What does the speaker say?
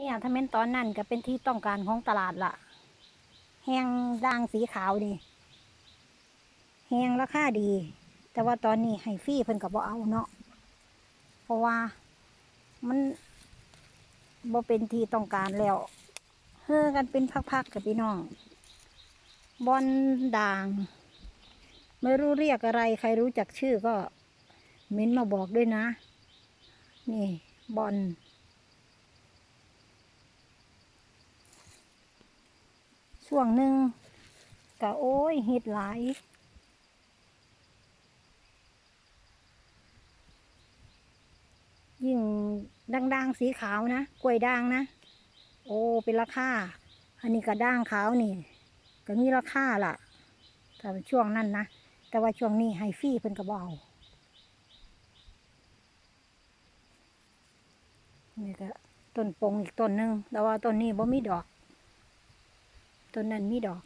เนี่ยถ้าแม่นตอนนั้นก็เป็นที่ต้องการของตลาดละแหงด่างสีขาวนี่แหงราคาดี แต่ว่าตอนนี้ให้ฟรีเพิ่นก็บ่เอาเนาะเพราะว่ามันบ่เป็นที่ต้องการแล้วเฮือกันเป็นพักๆกับพี่น้องบอลด่าง ไม่รู้เรียกอะไร ใครรู้จักชื่อก็เม้นมาบอกด้วยนะ นี่บอล ช่วงหนึ่งก็โอ้ยฮิตหลายยิ่งดังๆสีขาวนะกล้วยด่างนะ โอ้เป็นราคาอันนี้ก็ด่างขาวนี่ ก็มีราคาล่ะแต่ช่วงนั้นนะแต่ว่าช่วงนี้ไฮฟี่เพิ่นก็บอานี่ก็ต้นปงอีกต้นหนึ่งแต่ว่าต้นนี้บ่มีดอก ต้นนั้นมีดอก